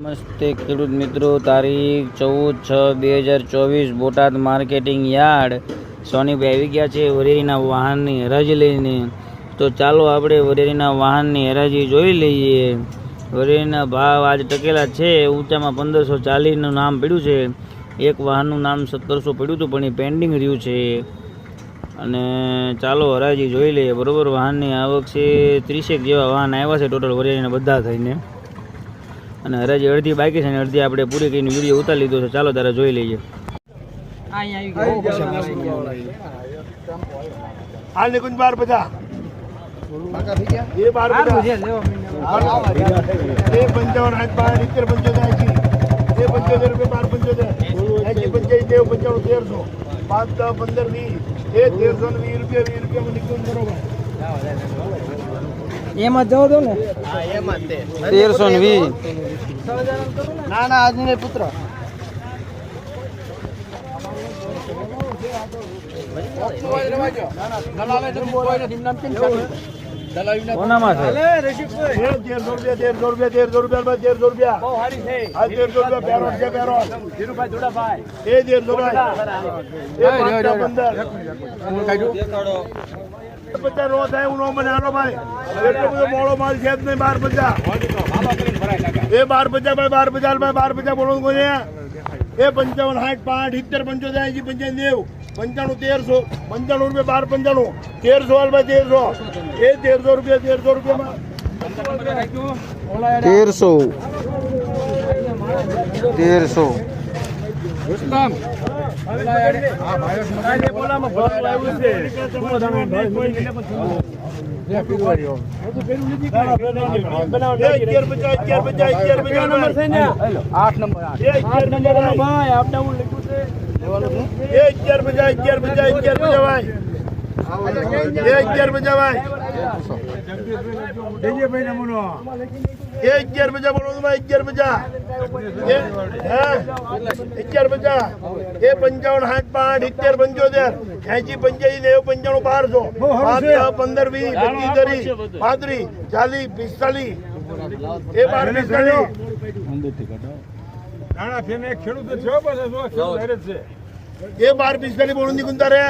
નમસ્તે ખેડૂત મિત્રો, તારીખ ચૌદ છ બે હજાર ચોવીસ, બોટાદ માર્કેટિંગ યાર્ડ. સોનીભાઈ આવી ગયા છે વરેરીના વાહનની હરાજી લઈને. તો ચાલો આપણે વરેરીના વાહનની હરાજી જોઈ લઈએ. વરેરીના ભાવ આજ ટકેલા છે, ઊંચામાં પંદરસો ચાલીસનું નામ પડ્યું છે. એક વાહનનું નામ સત્તરસો પડ્યું હતું, પણ એ પેન્ડિંગ રહ્યું છે. અને ચાલો હરાજી જોઈ લઈએ. બરોબર, વાહનની આવક છે ત્રીસેક જેવા વાહન આવ્યા છે ટોટલ વરેરીના બધા થઈને. અને હરાજી અડધી બાકી છે અને અડધી આપણે પૂરી કરીને વીડિયો ઉતારી લીધો છે. ચાલો તારે જોઈ લઈએ. હાલ નિકુંજ બાર બધા. એ બાર એ પંચાવન આઠ બાર ઇત્તેર પંચોતેર એ પંચોતેર રૂપિયા બાર પંચોતેર. એંશી પંચાયત નેવું પંચાણું તેરસો. પાંચ દસ પંદર વીસ. એ તેરસો ને વીસ રૂપિયા વીસ રૂપિયામાં નિકુંજ બરોબર. એમાં જવો દો ને તેરસો ને વીસ ના ના આજની પુત્ર કોનામાં છે એ તેરસો રૂપિયા તેરસો રૂપિયા તેરસો રૂપિયા બાદ તેરસો રૂપિયા આ તેરસો રૂપિયા પેરોટ છે પેરોટ એ તેરસો ભાઈ એ પાંચસો પંદર પચાસ નો થાય નો મને ભાઈ. એટલો બધો મોડો માલ છે જ નહીં બાર પચાસ. એ બાર પચાસ ભાઈ બાર પચાસ ભાઈ બાર પચાસ બોલો કોને? એ પંચાવન સાઠ પાંચ સિત્તેર પંચોતેર એંશી પંચાવન નેવું પંચાણું તેરસો પંચાણું રૂપિયા બાર પંચાણું તેરસો હાલ ભાઈ તેરસો. એ તેરસો રૂપિયા તેરસો રૂપિયામાં. તેરસો. તેરસો. અગિયાર પચાસ અગિયાર પચાસ અગિયાર પચાસ આઠ નંબર આઠ એ અગિયાર પચાસ ભાઈ છે ને પચાસ નંબર પચાસ અગિયાર નંબર ભાઈ એ અગિયાર છે ભાઈ એ અગિયાર પચાસ બોલો તો ભાઈ અગિયાર પચાસ એ હા અગિયાર પચાસ એ પંચાવન સાઠ પાંચ ઇત્તેર પંચોતેર એસી પંચ્યાસી નેવું પંચાણું બારસો પંદર વીસ પચીસ ત્રીસ પાંત્રીસ ચાલીસ પિસ્તાલીસ એ બાર પિસ્તાલીસ એ બાર પિસ્તાલીસ બોલું ની ગુંતા રે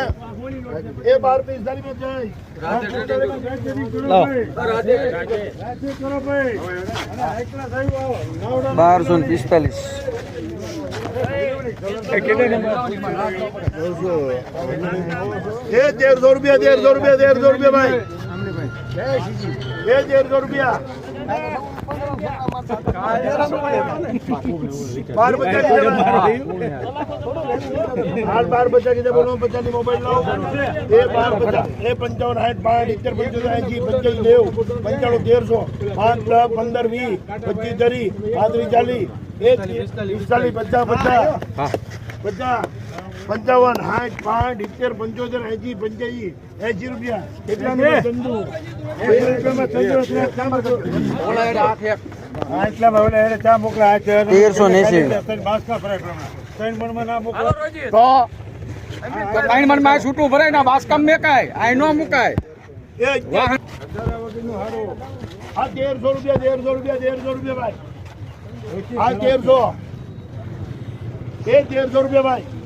એ બાર પિસ્તાલીસમાં જાય બારસો ને પિસ્તાલીસ. એ તેરસો રૂપિયા તેરસો રૂપિયા તેરસો રૂપિયા ભાઈ. એ તેરસો રૂપિયા. પંચાવન સાઠ પાંચ ઇત્તેર પંચોતેર એંશી પંચાસી નેવું તેરસો પાંચ દસ પંદર વીસ પચીસ ત્રીસ ચાલીસ એક પિસ્તાલીસ પચાસ પચાસ પચાસ પંચાવન સાઠ પાંચ ઇત્તેર પંચોતેર એસી પંચ્યાસી એસી રૂપિયા. કેટલા તેરસો રૂપિયા તેરસો રૂપિયા તેરસો રૂપિયા ભાઈ. આ તેરસો. એ તેરસો રૂપિયા ભાઈ.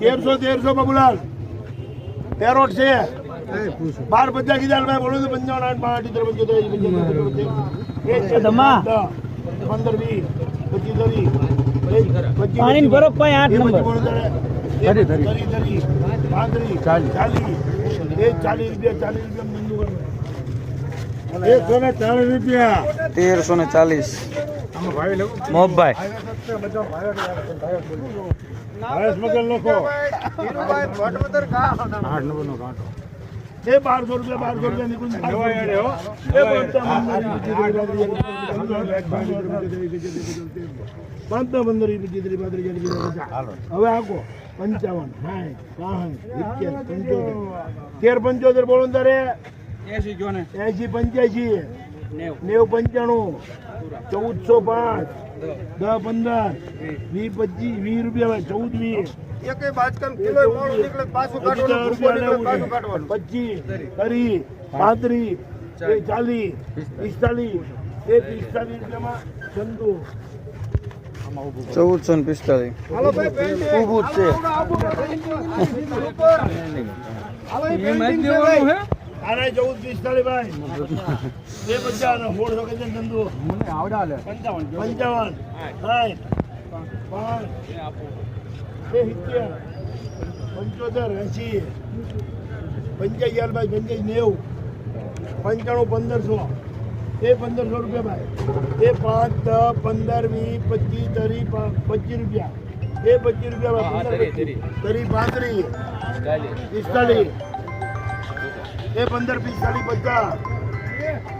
તેરસો તેરસો બબુલાલ પેરોટ છે. બાર બધા કીધા ભાઈ બોલો તો પંચાવન આઠ પાંચ છે ધમા. દસ, પંદર વીસ પચીસ આઠ નંબર. ધરી, ધરી. ધરી, ધરી. પાંત્રીસ, ચાલીસ. એ ચાલીસ રૂપિયા ચાલીસ રૂપિયા મંજૂર. એકસો ને ચાલીસ રૂપિયા. તેરસો ને ચાલીસ. મોહભાઈ હરેશ મગલ લખો. એ બારસો રૂપિયા બારસો રૂપિયા નીકળી એ પાંચસો પંદર પચીસ ત્રીસ પાંત્રીસ ચાલીસ પિસ્તાલીસ, પચાસ. હવે આખો. પંચાવન સાઠ સાઠ સિત્તેર પંચોતેર. તેર પંચોતેર બોલો તારે? એસી પંચ્યાસી. નેવું પંચાણું ચૌદસો પાંચ દસ પંદર વીસ પચીસ વીસ રૂપિયા ચૌદ વીસ. પચીસ ત્રીસ પાંત્રીસ ચાલીસ. પિસ્તાલીસ એ પિસ્તાલીસ રૂપિયામાં ચંદુ. ચૌદસો ને પિસ્તાલીસ. ઊભું જ છે. આના ચૌદ પિસ્તાલીસ ભાઈ. બે પચાસ સોળસો કે ચંદુ મને પંચાવન સાઠ. પાંચ. બે સિત્તેર. પંચોતેર એસી પંચાઈ ભાઈ પંચાઈ નેવું. પંચાણું પંદરસો. એ પંદરસો રૂપિયા ભાઈ. એ પાંચ દસ પંદર વીસ પચીસ તરી પચીસ રૂપિયા. એ પચીસ રૂપિયા ભાઈ પંદર પચીસ. પાંત્રીસ. પિસ્તાલીસ. એ પંદર પિસ્તાલીસ પચાસ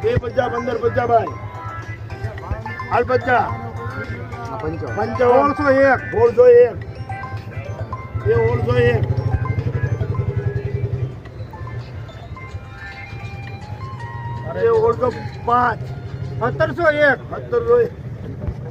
એ પચાસ પંદર પચાસ ભાઈ. હાલ પચાસ પંચાવન. સોળસો એક. સોળસો એક. એ સોળસો એક. એ પાંચ. સત્તરસો એક. સત્તરસો એક.